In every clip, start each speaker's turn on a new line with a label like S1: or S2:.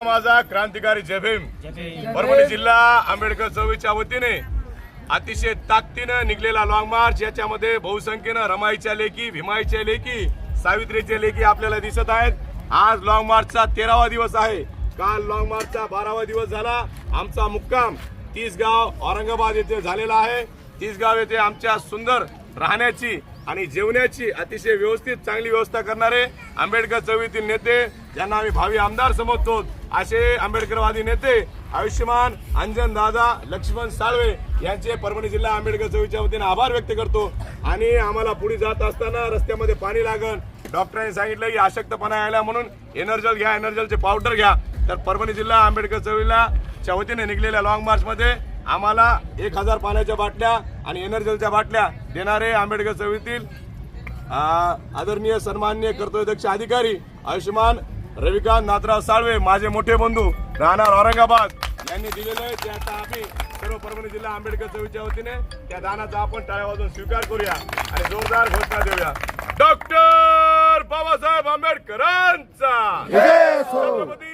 S1: माझा क्रांतिकारी जय भीम. परभणी जिल्हा आंबेडकर चौवीच्या वतीने अतिशय ताकदीनं निघलेला लॉंग मार्च याच्यामध्ये बहुसंख्येनं रमाईच्या लेखी भीमाईच्या लेखी सावित्रीच्या लेखी आपल्याला दिसत आहेत. आज लॉंग मार्चचा तेरावा दिवस आहे. काल लॉंग मार्चचा बारावा दिवस झाला. आमचा मुक्काम तीसगाव औरंगाबाद येथे झालेला आहे. तीसगाव येथे आमच्या सुंदर राहण्याची आणि जेवण्याची अतिशय व्यवस्थित चांगली व्यवस्था करणारे आंबेडकर चळवळीतील नेते ज्यांना आम्ही भावी आमदार समजतो असे आंबेडकरवादी नेते आयुष्यमान अंजन दादा लक्ष्मण साळवे यांचे परभणी जिल्हा आंबेडकर चवीच्या वतीने आभार व्यक्त करतो. आणि आम्हाला पुढे जात असताना रस्त्यामध्ये पाणी लागल डॉक्टरांनी सांगितलं की अशक्तपणा यायला म्हणून एनर्जल घ्या एनर्जलचे पावडर घ्या. तर परभणी जिल्हा आंबेडकर चळवळीला वतीने निघलेल्या लॉंग मार्च मध्ये आम्हाला एक हजार पाण्याच्या बाटल्या आणि एनर्जलच्या बाटल्या देणारे आंबेडकर चळवळीतील आदरणीय सन्माननीय कर्तव्यदक्ष अधिकारी आयुष्यमान रविकांत नाथराव साळवे माझे मोठे बंधू राहणार औरंगाबाद यांनी दिलेले आहे. ते आता आम्ही सर्व परभणी जिल्हा आंबेडकर चळवळीच्या वतीने त्या दानाचा आपण टाळ्या वाजवून स्वीकार करूया आणि जोरदार घोषणा देऊया. डॉक्टर बाबासाहेब आंबेडकरांचा! छत्रपती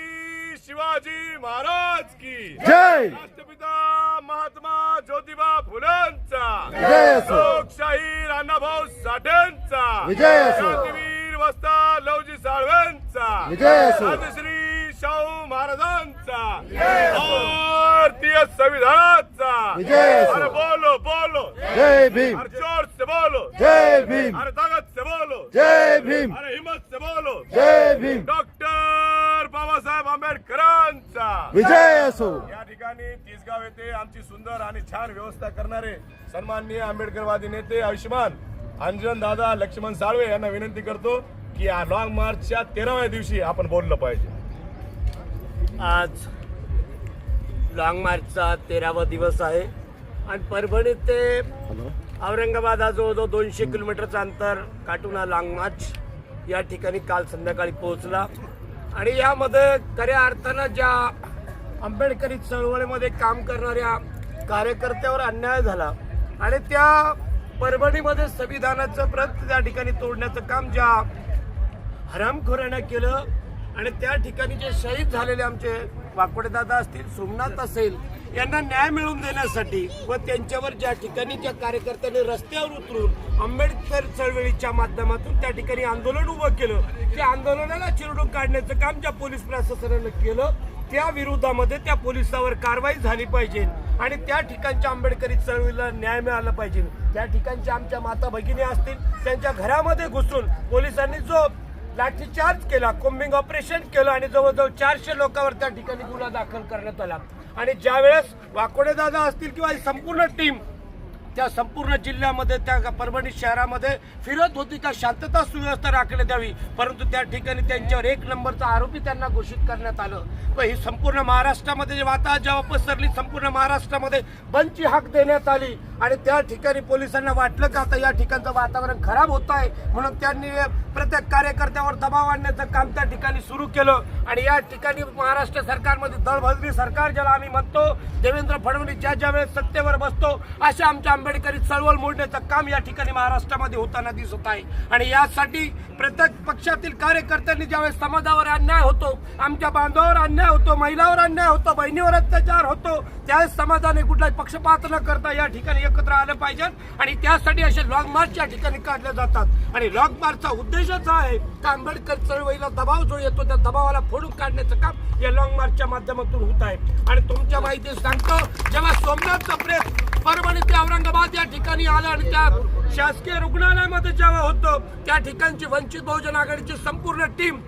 S1: शिवाजी महाराज की।
S2: जय।
S1: राष्ट्रपिता महात्मा ज्योतिबा फुलेंचा. लोकशाहीर अण्णाभाऊ साठेंचा।
S2: विजय.
S1: क्रांतीवीर वस्ता लवजी साळवेंचा।
S2: विजय.
S1: राजश्री शाहू महाराजांचा। भारतीय संविधानाचा।
S2: विजय
S1: बोलो बोलो।
S2: जय भीम।
S1: जोर से बोलो।
S2: जय भीम।
S1: अरे ताकत से बोलो।
S2: जय भीम।
S1: अरे हिम्मत से बोलो।
S2: जय भीम।
S1: आंबेडकरांचा
S2: विजय असो.
S1: या ठिकाणी तिसगाव येथे आमची सुंदर आणि छान व्यवस्था करणारे सन्माननीय आंबेडकरवादी नेते आयुष्यमान अंजन दादा लक्ष्मण साळवे यांना विनंती करतो की या लॉंग मार्चच्या तेराव्या दिवशी आपण बोललं पाहिजे.
S3: आज लॉंग मार्चचा तेरावा दिवस आहे आणि परभणी ते औरंगाबाद हा जवळजवळ दोनशे किलोमीटरचं अंतर काटून हा लॉंग मार्च या ठिकाणी काल संध्याकाळी पोहोचला. आणि यामध्ये खऱ्या अर्थानं ज्या आंबेडकरी चळवळीमध्ये काम करणाऱ्या कार्यकर्त्यावर अन्याय झाला आणि त्या परभणीमध्ये संविधानाचं प्रत त्या ठिकाणी तोडण्याचं काम ज्या हरामखोरानं केलं आणि त्या ठिकाणी जे शहीद झालेले आमचे वाकोडेदादा असतील सोमनाथ असेल यांना न्याय मिळवून देण्यासाठी व त्यांच्यावर ज्या ठिकाणी ज्या कार्यकर्त्यांनी रस्त्यावर उतरून आंबेडकर चळवळीच्या माध्यमातून त्या ठिकाणी आंदोलन उभं केलं त्या आंदोलनाला चिरडून काढण्याचं काम ज्या पोलीस प्रशासनानं केलं त्या विरोधामध्ये त्या पोलिसावर कारवाई झाली पाहिजे आणि त्या ठिकाणच्या आंबेडकरी चळवळीला न्याय मिळाला पाहिजे. त्या ठिकाणच्या आमच्या माता भगिनी असतील त्यांच्या घरामध्ये घुसून पोलिसांनी जो लाठीचार्ज केला कोम्बिंग ऑपरेशन केलं आणि जवळजवळ चारशे लोकांवर त्या ठिकाणी गुन्हा दाखल करण्यात आला. आणि ज्या वेळेस वाकोडे दादा असतील किंवा ही संपूर्ण टीम त्या संपूर्ण जिल्ह्यामध्ये त्या परभणी शहरामध्ये फिरत होती. का शांतता सुव्यवस्था राखण्यात यावी. परंतु त्या ठिकाणी त्यांच्यावर एक नंबरचा आरोपी त्यांना घोषित करण्यात आलं. व ही संपूर्ण महाराष्ट्रामध्ये जे वाता जेव्हा पसरली संपूर्ण महाराष्ट्रामध्ये बंदची हाक देण्यात आली. आणि त्या ठिकाणी पोलिसांना वाटलं का आता या ठिकाणचं वातावरण खराब होत आहे? म्हणून त्यांनी प्रत्येक कार्यकर्त्यावर दबाव आणण्याचं काम त्या ठिकाणी सुरू केलं. आणि या ठिकाणी महाराष्ट्र सरकारमध्ये दळभद्री सरकार ज्याला आम्ही म्हणतो देवेंद्र फडणवीस ज्या ज्या वेळेस सत्तेवर बसतो अशा आमच्या आंबेडकरी चळवळ मोडण्याचं काम या ठिकाणी महाराष्ट्रामध्ये होताना दिसत आहे. आणि यासाठी प्रत्येक पक्षातील कार्यकर्त्यांनी ज्यावेळेस समाजावर अन्याय होतो आमच्या बांधवावर अन्याय होतो महिलावर अन्याय होतो बहिणीवर अत्याचार होतो त्यावेळेस समाजाने कुठलाही पक्षपात न करता या ठिकाणी एकत्र आलं पाहिजे. आणि त्यासाठी असे लॉंग मार्च या ठिकाणी काढले जातात. आणि लॉंग मार्चचा उद्देशच आहे का आंबेडकर चळवळीला दबाव जो येतो त्या दबावाला फोडून काढण्याचं काम या लॉंग मार्चच्या माध्यमातून होत आहे. आणि तुमच्या माहिती सांगतो जेव्हा सोमनाथचा प्रेस परभणी ते औरंगाबाद या ठिकाणी आलं आणि त्या शासकीय रुग्णालयामध्ये जेव्हा होतं त्या ठिकाणची वंचित बहुजन आघाडीची संपूर्ण टीम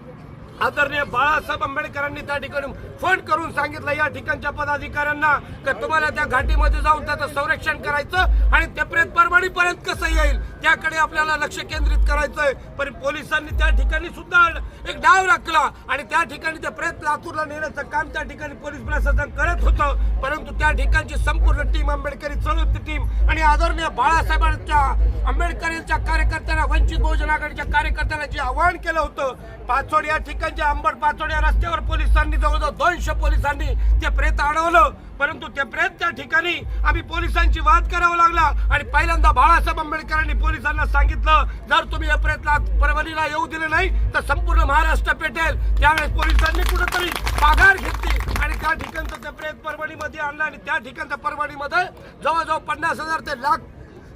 S3: आदरणीय बाळासाहेब आंबेडकरांनी त्या ठिकाणी फोन करून सांगितलं या ठिकाणच्या पदाधिकाऱ्यांना की तुम्हाला त्या घाटीमध्ये जाऊन त्याचं संरक्षण करायचं आणि ते प्रेत परभणीपर्यंत कसं येईल? त्याकडे आपल्याला लक्ष केंद्रित करायचंय. पण पोलिसांनी त्या ठिकाणी सुद्धा एक डाव राखला आणि त्या ठिकाणी ते प्रेत लातूरला नेण्याचं काम त्या ठिकाणी पोलीस प्रशासन करत होतं. परंतु त्या ठिकाणची संपूर्ण टीम आंबेडकरी चळवळती टीम आणि आदरणीय बाळासाहेबांच्या आंबेडकरांच्या कार्यकर्त्यांना वंचित बहुजन आघाडीच्या कार्यकर्त्यांना जे आवाहन केलं होतं पाचोड या ठिकाणी ठिकाणच्या आंबट पाचोड्या रस्त्यावर पोलिसांनी जवळजवळ दोनशे पोलिसांनी ते प्रेत अडवलं परंतु ते प्रेत त्या ठिकाणी आम्ही पोलिसांची वाद करावा लागला आणि पहिल्यांदा बाळासाहेब आंबेडकरांनी पोलिसांना सांगितलं जर तुम्ही या प्रेतला परभणीला येऊ दिले नाही तर संपूर्ण महाराष्ट्र पेटेल. त्यावेळेस पोलिसांनी कुठेतरी पागार घेतली आणि त्या ठिकाणचं ते प्रेत परभणीमध्ये आणलं आणि त्या ठिकाणच्या परभणीमध्ये जवळजवळ पन्नास हजार ते लाख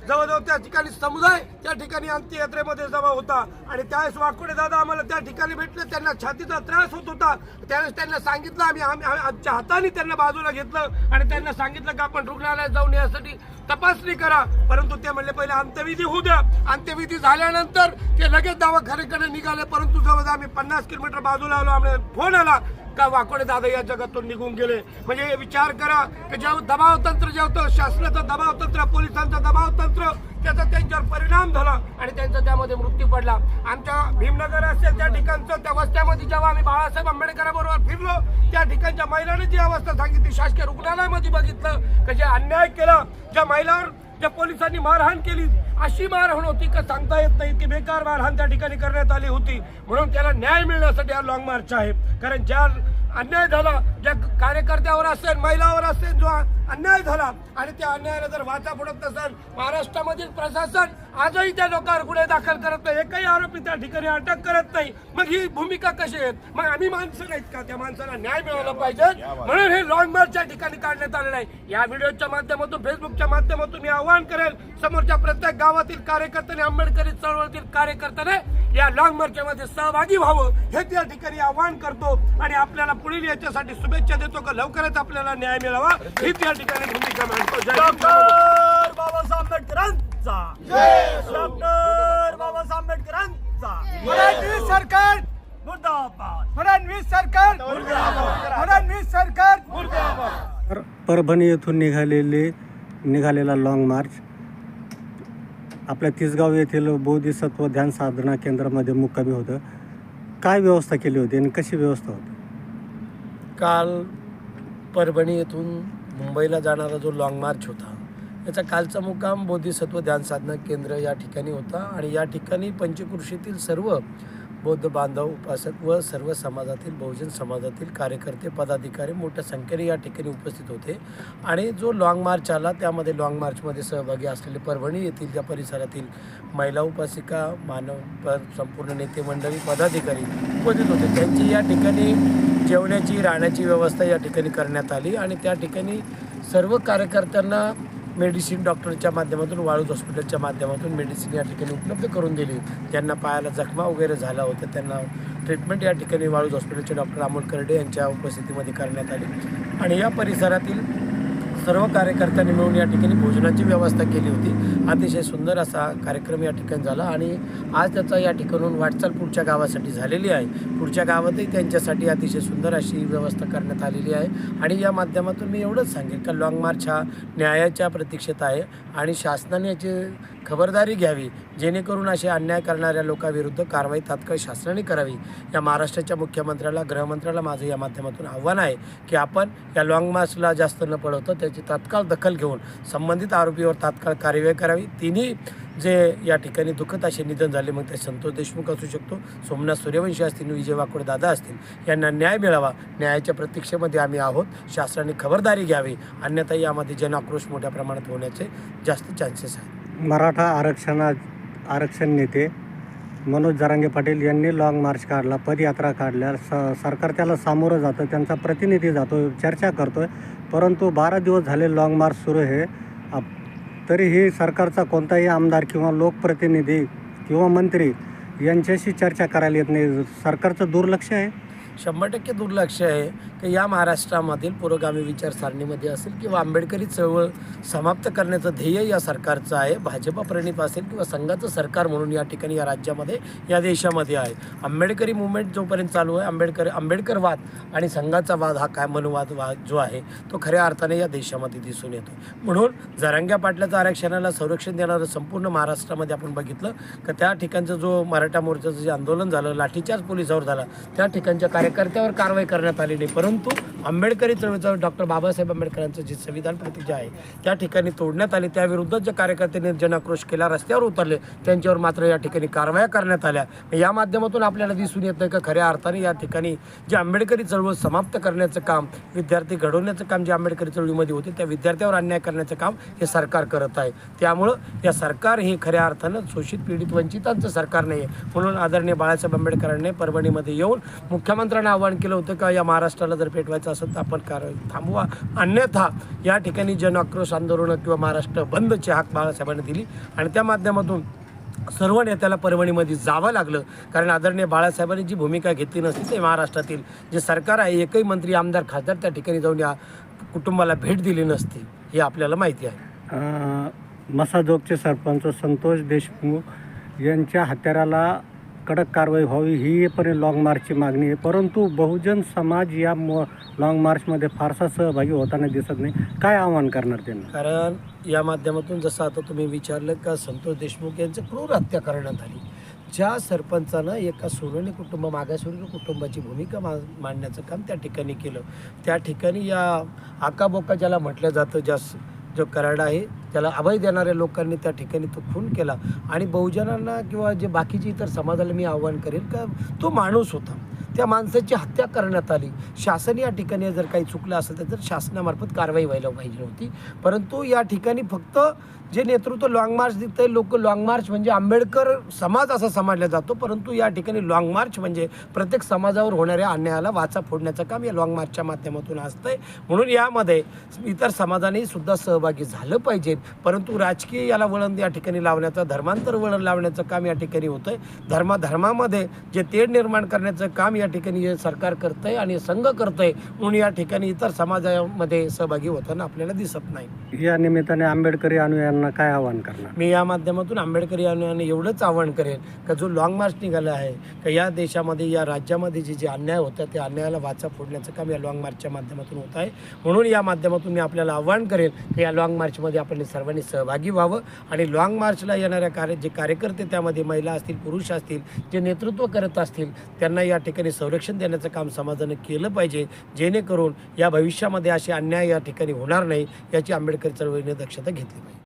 S3: जवळजवळ त्या ठिकाणी समुदाय त्या ठिकाणी अंत्ययात्रेमध्ये जमा होता. आणि त्यावेळेस वाकोडे दादा आम्हाला त्या ठिकाणी भेटले. त्यांना छातीचा त्रास होत होता. त्यावेळेस त्यांना सांगितलं आम्ही आम्ही- आमच्या हाताने त्यांना बाजूला घेतलं आणि त्यांना सांगितलं की आपण रुग्णालयात जाऊन यासाठी तपासणी करा. परंतु ते म्हणले पहिले अंत्यविधी होऊ द्या. अंत्यविधी झाल्यानंतर ते लगेच दवाखान्याकडे निघाले. परंतु जवळ आम्ही पन्नास किलोमीटर बाजूला आलो. आम्हाला फोन आला. का वाकोडे दादा या जगातून निघून गेले? म्हणजे विचार करा की जेव्हा दबाव तंत्र जे होतं शासनाचं दबाव तंत्र पोलिसांचं दबाव तंत्र त्याचा त्यांच्यावर परिणाम झाला आणि त्यांचा त्यामध्ये मृत्यू पडला. आमच्या भीमनगर असेल त्या ठिकाणचं त्या वस्त्यामध्ये जेव्हा आम्ही बाळासाहेब आंबेडकरांबरोबर फिरलो त्या ठिकाणच्या महिलांनी जी अवस्था सांगितली शासकीय रुग्णालयामध्ये बघितलं की जे अन्याय केला ज्या महिलांवर त्या पोलिसांनी मारहाण केली अशी मारहाण होती का सांगता येत नाही. की बेकार मारहाण त्या ठिकाणी करण्यात आली होती. म्हणून त्याला न्याय मिळण्यासाठी हा लॉंग मार्च आहे. कारण ज्या अन्याय झाला ज्या कार्यकर्त्यावर असेल महिलावर असेल जो अन्याय झाला आणि त्या अन्यायाला जर वाचा फोडत नसेल महाराष्ट्रामधील प्रशासन आजही त्या लोकांवर गुन्हे दाखल करत नाही एकही आरोपी त्या ठिकाणी अटक करत नाही. मग ही भूमिका कशी आहेत मग आम्ही माणसं नाहीत का? त्या माणसाला न्याय मिळाला पाहिजे. म्हणून हे लॉंग मार्च या ठिकाणी काढण्यात आलेलं आहे. या व्हिडिओच्या माध्यमातून फेसबुकच्या माध्यमातून मी आवाहन करेल समोरच्या प्रत्येक गावातील कार्यकर्त्याने आंबेडकरी चळवळीतील कार्यकर्त्याने या लॉंग मार्चमध्ये सहभागी व्हावं हे त्या ठिकाणी आवाहन करतो आणि आपल्याला पुढील याच्यासाठी शुभेच्छा देतो का? लवकरच आपल्याला न्याय मिळावा. ही त्या ठिकाणी भूमिका मांडतो.
S4: डॉक्टर बाबासाहेब आंबेडकरांचा. डॉक्टर बाबासाहेब आंबेडकरांचा.
S2: फडणवीस सरकार
S4: मुर्दाबाद.
S2: फडणवीस सरकार फडणवीस सरकार
S5: परभणी येथून निघालेले निघालेला लाँग मार्च आपल्या तिसगाव येथील बोधिसत्व ध्यान साधना केंद्रामध्ये मुक्कामी होतं. काय व्यवस्था केली होती आणि कशी व्यवस्था होती?
S3: काल परभणी येथून मुंबईला जाणारा जो लाँग मार्च होता याचा कालचा मुक्काम बोधिसत्व ध्यानसाधना केंद्र या ठिकाणी होता आणि या ठिकाणी पंचकृषीतील सर्व बौद्ध बांधव उपासक व सर्व समाजातील बहुजन समाजातील कार्यकर्ते पदाधिकारी मोठ्या संख्येने या ठिकाणी उपस्थित होते. आणि जो लाँग मार्च आला त्यामध्ये लाँग मार्चमध्ये सहभागी असलेले परभणी येथील त्या परिसरातील महिला उपासिका मानव संपूर्ण नेते मंडळी पदाधिकारी उपस्थित होते. त्यांची या ठिकाणी जेवण्याची राहण्याची व्यवस्था या ठिकाणी करण्यात आली आणि त्या ठिकाणी सर्व कार्यकर्त्यांना मेडिसिन डॉक्टरच्या माध्यमातून वाळूज हॉस्पिटलच्या माध्यमातून मेडिसिन या ठिकाणी उपलब्ध करून दिली. ज्यांना पायाला जखमा वगैरे झाला होता. त्यांना ट्रीटमेंट या ठिकाणी वाळूज हॉस्पिटलचे डॉक्टर अमोल करडे यांच्या उपस्थितीमध्ये करण्यात आली. आणि या परिसरातील सर्व कार्यकर्त्यांनी मिळून या ठिकाणी भोजनाची व्यवस्था केली होती. अतिशय सुंदर असा कार्यक्रम या ठिकाणी झाला आणि आज त्याचा या ठिकाणून वाटचाल पुढच्या गावासाठी झालेली आहे. पुढच्या गावातही त्यांच्यासाठी अतिशय सुंदर अशी व्यवस्था करण्यात आलेली आहे. आणि या माध्यमातून मी एवढंच सांगेन का लाँग मार्च हा न्यायाच्या प्रतीक्षेत आहे आणि शासनाने याचे खबरदारी घ्यावी जेणेकरून असे अन्याय करणाऱ्या लोकांविरुद्ध कारवाई तात्काळ शासनाने करावी. या महाराष्ट्राच्या मुख्यमंत्र्याला गृहमंत्र्याला माझं या माध्यमातून आव्हान आहे की आपण या लाँग मार्चला जास्त न पडवतो त्याची तात्काळ दखल घेऊन संबंधित आरोपीवर तात्काळ कार्यवाही करावी. तिन्ही जे या ठिकाणी दुःखद असे निधन झाले मग ते संतोष देशमुख असू शकतो सोमनाथ सूर्यवंशी असतील विजय वाकोड दादा असतील यांना न्याय मिळावा. न्यायाच्या प्रतीक्षेमध्ये आम्ही आहोत. शासनाने खबरदारी घ्यावी. अन्यथा यामध्ये जनाक्रोश मोठ्या प्रमाणात होण्याचे जास्त चान्सेस आहेत.
S5: मराठा आरक्षणा आरक्षण नेते मनोज जरांगे पाटील यांनी लाँग मार्च काढला पदयात्रा काढल्या. स सरकार त्याला सामोरं जातं त्यांचा प्रतिनिधी जातो चर्चा करतोय. परंतु बारा दिवस झाले लाँग मार्च सुरू आहे. आप- तरीही सरकारचा कोणताही आमदार किंवा लोकप्रतिनिधी किंवा मंत्री यांच्याशी चर्चा करायला येत नाही. सरकारचं दुर्लक्ष आहे.
S3: शंभर टक्के दुर्लक्ष आहे की या महाराष्ट्रामधील पुरोगामी विचारसारणीमध्ये असेल किंवा आंबेडकरी चळवळ समाप्त करण्याचं ध्येय या सरकारचं आहे भाजपा प्रणित असेल किंवा संघाचं सरकार म्हणून या ठिकाणी या राज्यामध्ये या देशामध्ये आहे. आंबेडकरी मुवमेंट जोपर्यंत चालू आहे आंबेडकर आंबेडकरवाद आणि संघाचा वाद हा काय मनोवाद वाद जो आहे तो खऱ्या अर्थाने या देशामध्ये दिसून येतो. म्हणून जरांग्या पाटल्याचं आरक्षणाला संरक्षण देणारं संपूर्ण महाराष्ट्रामध्ये आपण बघितलं का त्या ठिकाणचं जो मराठा मोर्चाचं जे आंदोलन झालं लाठीचार्ज पोलिसावर झाला त्या ठिकाणच्या काय कार्यकर्त्यावर कारवाई करण्यात आली नाही. परंतु आंबेडकरी चळवळीचं डॉक्टर बाबासाहेब आंबेडकरांचं जे संविधान प्रतिज्ञा आहे त्या ठिकाणी तोडण्यात आली. त्याविरुद्ध ज्या कार्यकर्त्यांनी जनआक्रोश केला रस्त्यावर उतरले त्यांच्यावर मात्र या ठिकाणी कारवाया करण्यात आल्या. या माध्यमातून आपल्याला दिसून येतं का खऱ्या अर्थाने या ठिकाणी जे आंबेडकरी चळवळ समाप्त करण्याचं काम विद्यार्थी घडवण्याचं काम जे आंबेडकरी चळवळीमध्ये होते त्या विद्यार्थ्यावर अन्याय करण्याचं काम हे सरकार करत आहे. त्यामुळं या सरकार हे खऱ्या अर्थानं शोषित पीडित वंचितांचं सरकार नाही आहे म्हणून आदरणीय बाळासाहेब आंबेडकरांनी परभणीमध्ये येऊन मुख्यमंत्री मुख्यमंत्र्यांना आवाहन केलं होतं का या महाराष्ट्राला जर पेटवायचं असेल तर आपण कारण थांबवा. अन्यथा या ठिकाणी जन आक्रोश आंदोलनं किंवा महाराष्ट्र बंदची हाक बाळासाहेबांनी दिली. आणि त्या माध्यमातून सर्व नेत्याला परभणीमध्ये जावं लागलं. कारण आदरणीय बाळासाहेबांनी जी भूमिका घेतली नसती ते महाराष्ट्रातील जे सरकार आहे एकही मंत्री आमदार खासदार त्या ठिकाणी जाऊन या कुटुंबाला भेट दिली नसती हे आपल्याला माहिती आहे.
S5: मसाजोगचे सरपंच संतोष देशमुख यांच्या हत्याराला कडक कारवाई व्हावी ही पण लाँग मार्चची मागणी आहे. परंतु बहुजन समाज या म लाँग मार्चमध्ये फारसा सहभागी होताना दिसत नाही. काय आव्हान करणार त्यांना?
S3: कारण या माध्यमातून जसं आता तुम्ही विचारलं का संतोष देशमुख यांचं क्रूर हत्या करण्यात आली. ज्या सरपंचानं एका सोनवणी कुटुंब मागासवर्गीय कुटुंबाची भूमिका मा मांडण्याचं काम त्या ठिकाणी केलं. त्या ठिकाणी या आकाबोका ज्याला म्हटलं जातं ज्या स- जो कराडा आहे त्याला अभय देणाऱ्या लोकांनी त्या ठिकाणी तो खून केला. आणि बहुजनांना किंवा जे बाकीचे इतर समाजाला मी आव्हान करेन का तो माणूस होता. त्या माणसाची हत्या करण्यात आली. शासन या ठिकाणी जर काही चुकलं असेल तर शासनामार्फत कारवाई व्हायला पाहिजे होती. परंतु या ठिकाणी फक्त जे नेतृत्व लाँग मार्च दिसतंय लोक लाँग मार्च म्हणजे आंबेडकर समाज असा समजला जातो. परंतु या ठिकाणी लाँग मार्च म्हणजे प्रत्येक समाजावर होणाऱ्या अन्यायाला वाचा फोडण्याचं काम या लाँग मार्चच्या माध्यमातून असतं आहे म्हणून यामध्ये इतर समाजाने सुद्धा सहभागी झालं पाहिजे. परंतु राजकीय याला वळण या ठिकाणी लावण्याचं धर्मांतर वळण लावण्याचं काम या ठिकाणी होतं धर्मा धर्मामध्ये जे तेढ निर्माण करण्याचं काम या ठिकाणी हे सरकार करतंय आणि संघ करतंय म्हणून या ठिकाणी इतर समाजामध्ये सहभागी होताना आपल्याला दिसत नाही.
S5: या निमित्ताने आंबेडकरी अनुयांना काय आवाहन करणार?
S3: मी या माध्यमातून आंबेडकरी अनुयायांना एवढंच आवाहन करेन का जो लाँग मार्च निघाला आहे का या देशामध्ये या राज्यामध्ये जे जे अन्याय होतं त्या अन्यायाला वाचा फोडण्याचं काम या लाँग मार्चच्या माध्यमातून होत आहे. म्हणून या माध्यमातून मी आपल्याला आव्हान करेन की या लाँग मार्चमध्ये आपण सर्वांनी सहभागी व्हावं आणि लाँग मार्चला येणाऱ्या कार्य जे कार्यकर्ते त्यामध्ये महिला असतील पुरुष असतील जे नेतृत्व करत असतील त्यांना या ठिकाणी संरक्षण देण्याचं काम समाजानं केलं पाहिजे जेणेकरून या भविष्यामध्ये असे अन्याय या ठिकाणी होणार नाही याची आंबेडकर चळवळीने दक्षता घेतली पाहिजे.